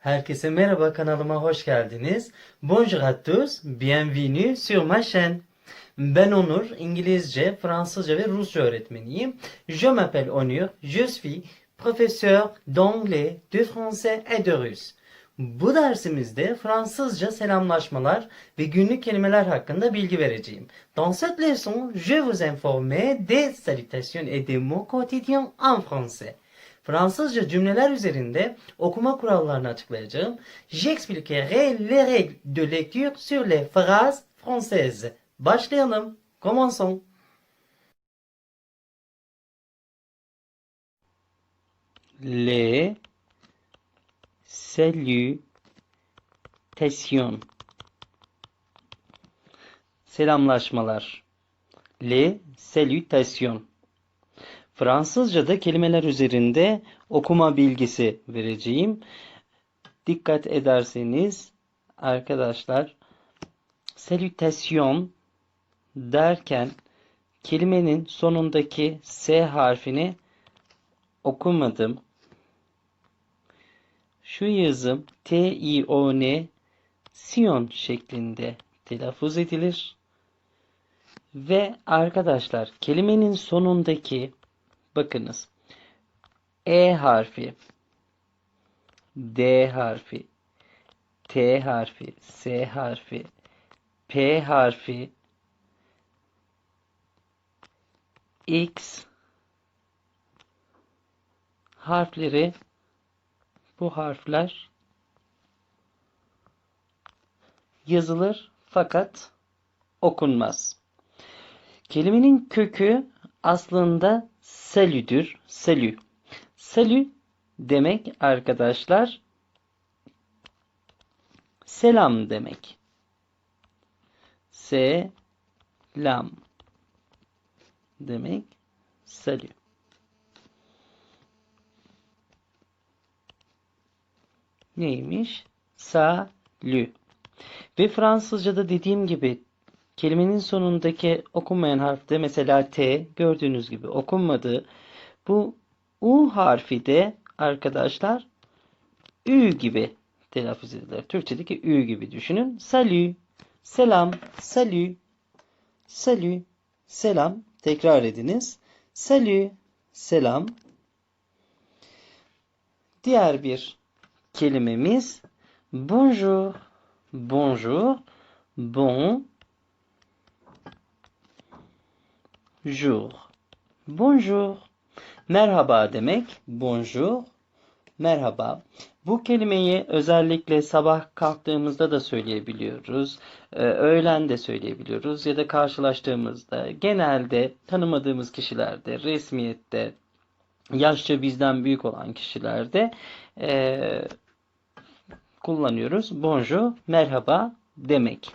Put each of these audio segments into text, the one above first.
Herkese merhaba kanalıma hoş geldiniz. Bonjour à tous, bienvenue sur ma chaîne. Ben Onur, İngilizce, Fransızca ve Rusça öğretmeniyim. Je m'appelle Onur, je suis professeur d'anglais, de français et de russe. Bu dersimizde Fransızca selamlaşmalar ve günlük kelimeler hakkında bilgi vereceğim. Dans cette leçon, je vous informer des salutations et des mots quotidiens en français. Fransızca cümleler üzerinde okuma kurallarını açıklayacağım. J'expliquerai les règles de lecture sur les phrases françaises. Başlayalım. Commençons. Les salutations. Selamlaşmalar. Les salutations. Fransızca'da kelimeler üzerinde okuma bilgisi vereceğim. Dikkat ederseniz arkadaşlar salutation derken kelimenin sonundaki S harfini okumadım. Şu yazım T-I-O-N Sion şeklinde telaffuz edilir. Ve arkadaşlar kelimenin sonundaki bakınız. E harfi. D harfi. T harfi. S harfi. P harfi. X harfleri. Bu harfler yazılır fakat okunmaz. Kelimenin kökü aslında salüdür. Salü. Salü demek arkadaşlar selam demek. Selam demek salü. Neymiş? Salü. Ve Fransızca'da dediğim gibi kelimenin sonundaki okunmayan harfte mesela T gördüğünüz gibi okunmadı. Bu U harfi de arkadaşlar Ü gibi telaffuz edilir. Türkçedeki Ü gibi düşünün. Salü, selam, salü, salü, selam. Tekrar ediniz. Salü, selam. Diğer bir kelimemiz bonjour, bonjour, bon, jour. Bonjour. Merhaba demek. Bonjour. Merhaba. Bu kelimeyi özellikle sabah kalktığımızda da söyleyebiliyoruz. Ee, öğlen de söyleyebiliyoruz ya da karşılaştığımızda genelde tanımadığımız kişilerde, resmiyette, yaşça bizden büyük olan kişilerde ee, kullanıyoruz. Bonjour, merhaba demek.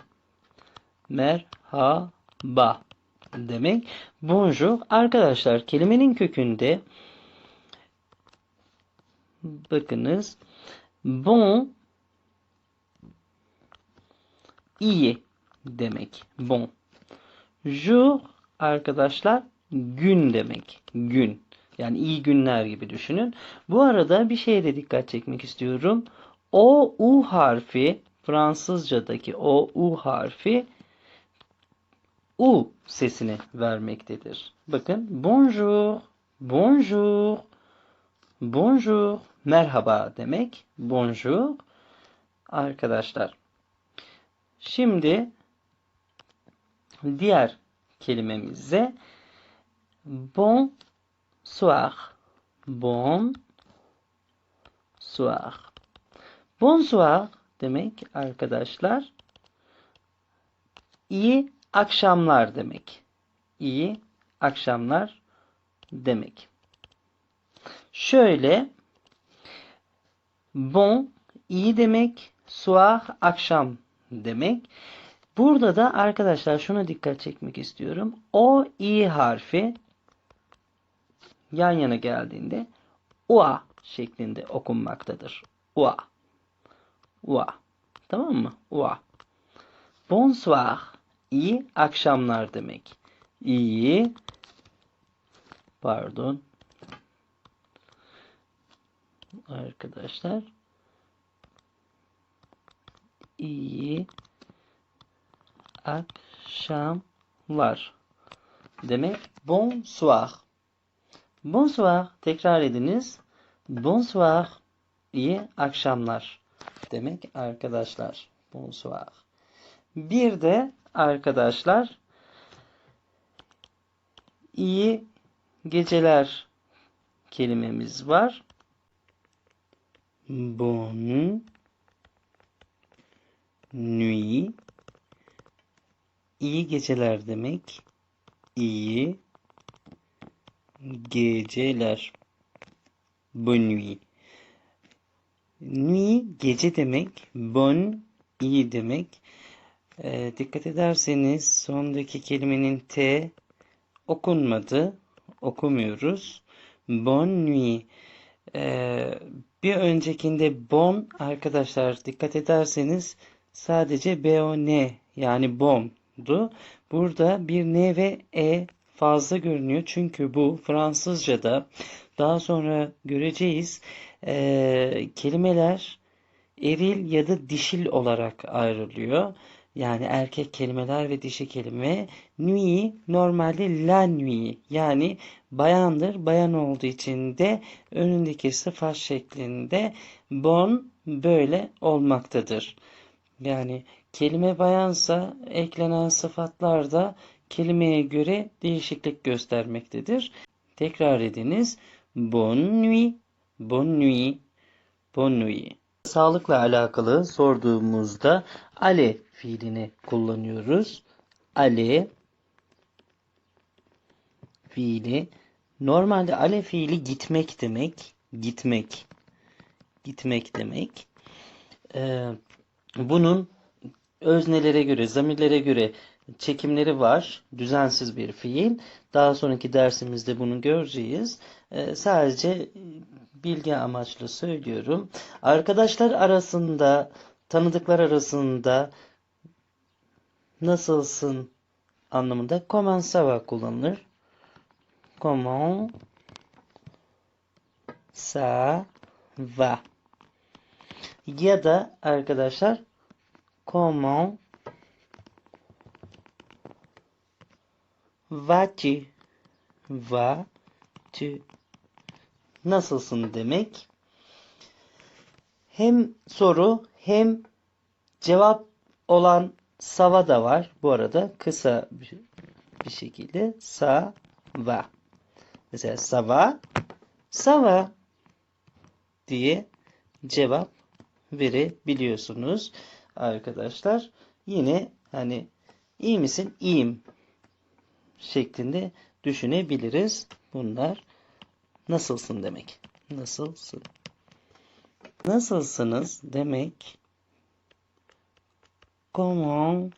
Merhaba demek. Bonjour arkadaşlar kelimenin kökünde bakınız bon iyi demek. Bon. Jour arkadaşlar gün demek. Gün. Yani iyi günler gibi düşünün. Bu arada bir şeye de dikkat çekmek istiyorum. O U harfi Fransızcadaki o U harfi U sesini vermektedir. Bakın bonjour, bonjour, bonjour, merhaba demek. Bonjour arkadaşlar. Şimdi diğer kelimemize bonsoir, bon soir. Bonsoir demek arkadaşlar iyi akşamlar demek. İyi akşamlar demek. Şöyle bon iyi demek, soir akşam demek. Burada da arkadaşlar şuna dikkat çekmek istiyorum. O i harfi yan yana geldiğinde ua şeklinde okunmaktadır. Ua. Ua. Tamam mı? Ua. Bonsoir. İyi akşamlar demek. İyi pardon arkadaşlar iyi akşamlar demek. Bonsoir. Bonsoir. Tekrar ediniz. Bonsoir. İyi akşamlar demek arkadaşlar. Bonsoir. Bir de arkadaşlar iyi geceler kelimemiz var. Bonne nuit. İyi geceler demek. İyi geceler. Bonne nuit. Nuit gece demek. Bon iyi demek. Ee, dikkat ederseniz sondaki kelimenin T okunmadı. Okumuyoruz. Bonne nuit. Ee, bir öncekinde bon arkadaşlar dikkat ederseniz sadece B-O-N yani bomdu. Burada bir N ve E fazla görünüyor. Çünkü bu Fransızca'da daha sonra göreceğiz ee, kelimeler eril ya da dişil olarak ayrılıyor. Yani erkek kelimeler ve dişi kelime. Nuit normalde la nuit yani bayandır. Bayan olduğu için de önündeki sıfat şeklinde bon böyle olmaktadır. Yani kelime bayansa eklenen sıfatlar da kelimeye göre değişiklik göstermektedir. Tekrar ediniz. Bonne nuit, bonne nuit, bonne nuit. Sağlıkla alakalı sorduğumuzda ale fiilini kullanıyoruz. Ale fiili normalde ale fiili gitmek demek. Gitmek. Gitmek demek. Ee, bunun öznelere göre, zamirlere göre çekimleri var. Düzensiz bir fiil. Daha sonraki dersimizde bunu göreceğiz. Ee, sadece bilgi amaçlı söylüyorum. Arkadaşlar arasında, tanıdıklar arasında nasılsın anlamında comment ça kullanılır. Comment ça. Ya da arkadaşlar comment vas-tu? Vas-tu? Nasılsın demek. Hem soru hem cevap olan sava da var. Bu arada kısa bir, şekilde sa va. Mesela sava sava diye cevap verebiliyorsunuz arkadaşlar. Yine hani iyi misin? İyiyim şeklinde düşünebiliriz. Bunlar nasılsın demek. Nasılsın? Nasılsınız demek. Comment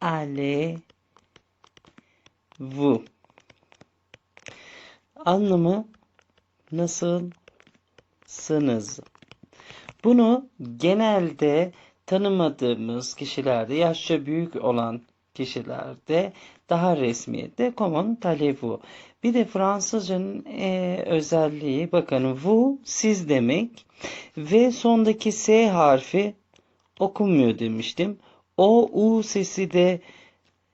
allez-vous? Anlamı nasılsınız? Bunu genelde tanımadığımız kişilerde, yaşça büyük olan kişilerde daha resmiyette comment allez-vous? Bir de Fransızcanın e, özelliği bakın vous siz demek ve sondaki S harfi okunmuyor demiştim. O U sesi de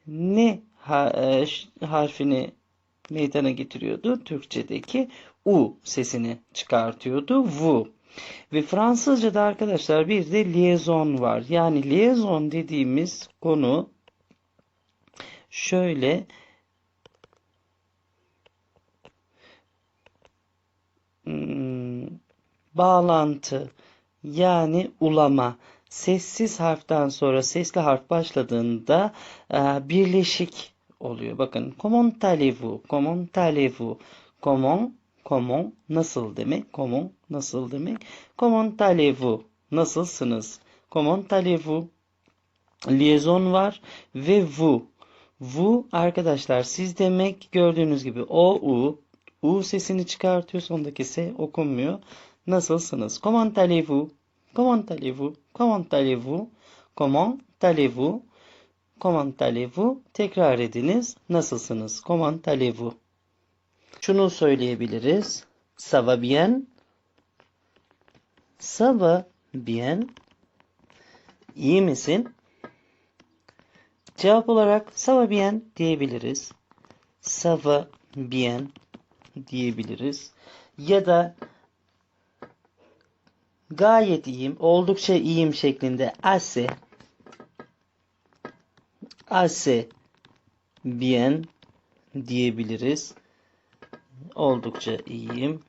ne e, harfini meydana getiriyordu? Türkçedeki U sesini çıkartıyordu. Vous. Ve Fransızca'da arkadaşlar bir de liaison var. Yani liaison dediğimiz konu şöyle hmm, bağlantı yani ulama sessiz harften sonra sesli harf başladığında e, birleşik oluyor. Bakın comment allez-vous? Comment allez-vous? Nasıl demek? Comment nasıl demek? Comment allez-vous? Nasılsınız? Comment allez-vous? Var ve vous. Vous arkadaşlar siz demek gördüğünüz gibi o u u sesini çıkartıyor sondaki s okunmuyor. Nasılsınız? Comment allez-vous? Comment allez-vous? Comment allez-vous? Comment allez-vous? Comment allez-vous? Tekrar ediniz. Nasılsınız? Comment allez-vous? Şunu söyleyebiliriz. Ça va bien? Ça va bien. İyi misin? Cevap olarak ça va bien diyebiliriz. Ça va bien diyebiliriz. Ya da gayet iyiyim, oldukça iyiyim şeklinde assez assez bien diyebiliriz. Oldukça iyiyim.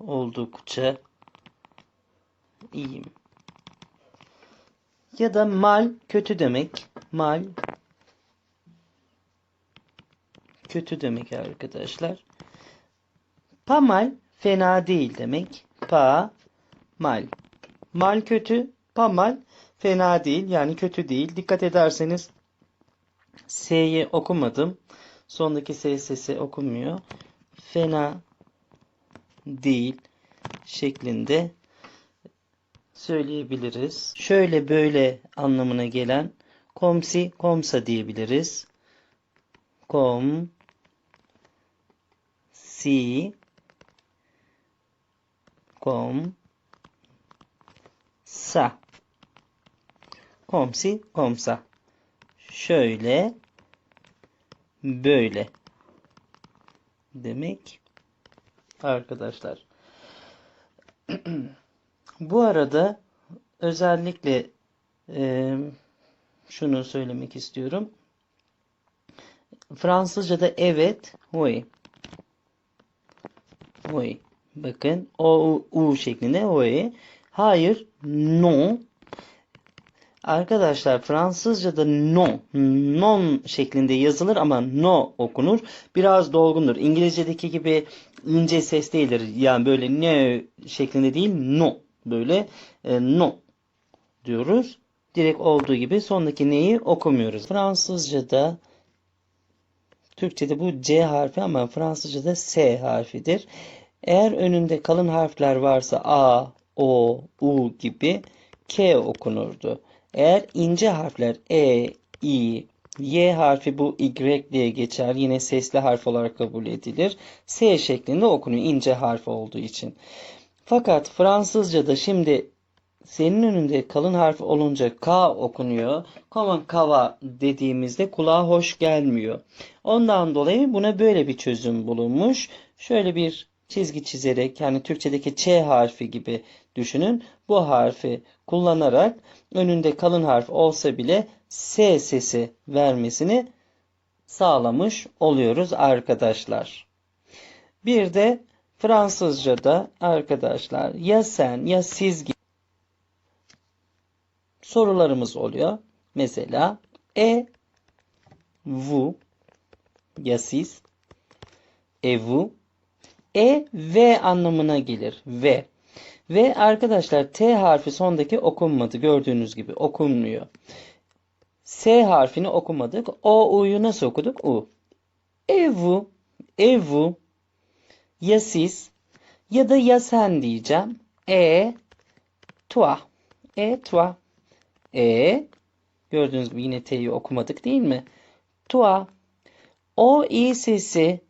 Oldukça iyiyim. Ya da mal kötü demek. Mal kötü demek arkadaşlar. Pa mal fena değil demek. Pa mal. Mal kötü, pa mal fena değil yani kötü değil. Dikkat ederseniz S'yi okumadım. Sondaki S sesi okunmuyor. Fena değil şeklinde söyleyebiliriz. Şöyle böyle anlamına gelen komsi komsa diyebiliriz. Kom si kom sa komsi komsa şöyle böyle demek arkadaşlar. Bu arada özellikle e, şunu söylemek istiyorum. Fransızca'da evet, oui. Oui. Bakın o u şeklinde oui. Hayır, non. Arkadaşlar Fransızca'da non, non şeklinde yazılır ama no okunur. Biraz dolgundur. İngilizce'deki gibi ince ses değildir. Yani böyle ne şeklinde değil, no. Böyle e, no diyoruz. Direkt olduğu gibi sondaki neyi okumuyoruz. Fransızca'da Türkçe'de bu C harfi ama Fransızca'da S harfidir. Eğer önünde kalın harfler varsa A, O, U gibi K okunurdu. Eğer ince harfler E, I, Y harfi bu Y diye geçer. Yine sesli harf olarak kabul edilir. S şeklinde okunuyor ince harf olduğu için. Fakat Fransızca'da şimdi senin önünde kalın harf olunca K okunuyor. Common kava dediğimizde kulağa hoş gelmiyor. Ondan dolayı buna böyle bir çözüm bulunmuş. Şöyle bir çizgi çizerek yani Türkçedeki Ç harfi gibi düşünün. Bu harfi kullanarak önünde kalın harf olsa bile S sesi vermesini sağlamış oluyoruz arkadaşlar. Bir de Fransızca'da arkadaşlar ya sen ya siz gibi sorularımız oluyor. Mesela e vous ya siz e vous e ve anlamına gelir. Ve. Ve arkadaşlar T harfi sondaki okunmadı. Gördüğünüz gibi okunmuyor. S harfini okumadık. O U'yu nasıl okuduk? U. E vous. E vous. Ya siz. Ya da ya sen diyeceğim. E toi. E toi. E gördüğünüz gibi yine T'yi okumadık değil mi? Toi. O i sesi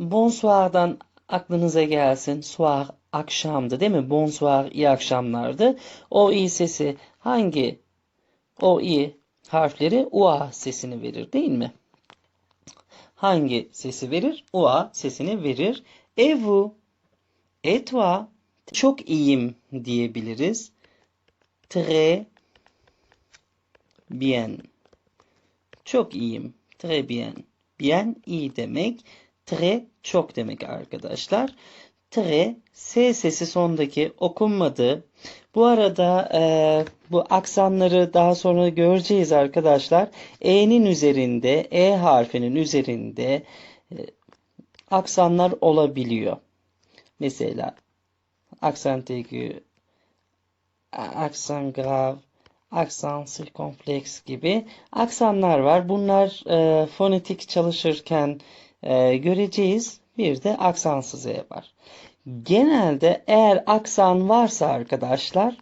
bonsoir'dan aklınıza gelsin. Soir akşamdı değil mi? Bonsoir iyi akşamlardı. O i sesi hangi o i harfleri ua sesini verir değil mi? Hangi sesi verir? Ua sesini verir. Et vous? Et toi? Çok iyiyim diyebiliriz. Très bien. Çok iyiyim. Très bien. Bien iyi demek. Très çok demek arkadaşlar. Tre, S sesi sondaki okunmadı. Bu arada e, bu aksanları daha sonra göreceğiz arkadaşlar. E'nin üzerinde, E harfinin üzerinde e, aksanlar olabiliyor. Mesela aksan aigu, aksan grav, aksan sirkonfleks gibi aksanlar var. Bunlar e, fonetik çalışırken e, göreceğiz. Bir de aksansız E var. Genelde eğer aksan varsa arkadaşlar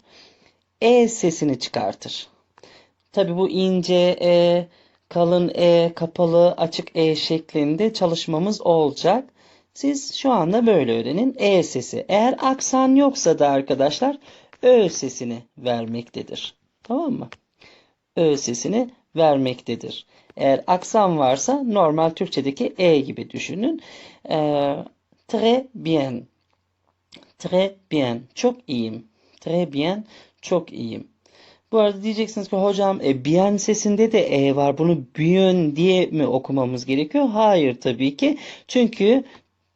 E sesini çıkartır. Tabi bu ince E, kalın E, kapalı, açık E şeklinde çalışmamız olacak. Siz şu anda böyle öğrenin. E sesi. Eğer aksan yoksa da arkadaşlar Ö sesini vermektedir. Tamam mı? Ö sesini vermektedir. Eğer aksan varsa normal Türkçedeki E gibi düşünün. Ee, très bien. Très bien. Çok iyiyim. Très bien. Çok iyiyim. Bu arada diyeceksiniz ki hocam e, bien sesinde de E var. Bunu bien diye mi okumamız gerekiyor? Hayır tabii ki. Çünkü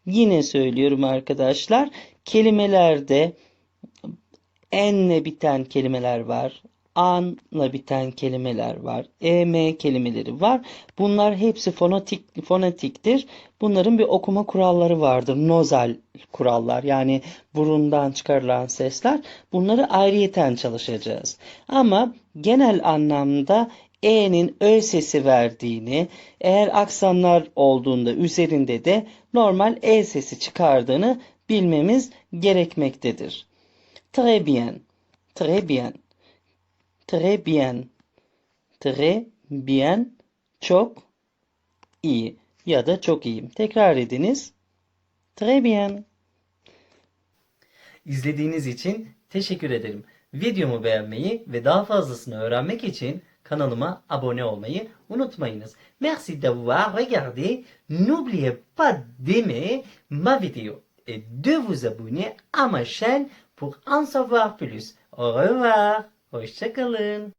yine söylüyorum arkadaşlar. Kelimelerde enle biten kelimeler var. Anla biten kelimeler var. em kelimeleri var. Bunlar hepsi fonetik fonetiktir. Bunların bir okuma kuralları vardır. Nozal kurallar yani burundan çıkarılan sesler. Bunları ayrıyeten çalışacağız. Ama genel anlamda E'nin Ö sesi verdiğini, eğer aksanlar olduğunda üzerinde de normal E sesi çıkardığını bilmemiz gerekmektedir. Très bien. Très bien. Très bien. Très bien. Çok iyi ya da çok iyiyim. Tekrar ediniz. Très bien. İzlediğiniz için teşekkür ederim. Videomu beğenmeyi ve daha fazlasını öğrenmek için kanalıma abone olmayı unutmayınız. Merci d'avoir regardé. N'oubliez pas d'aimer ma vidéo et de vous abonner à ma chaîne pour en savoir plus. Au revoir. Hoşçakalın.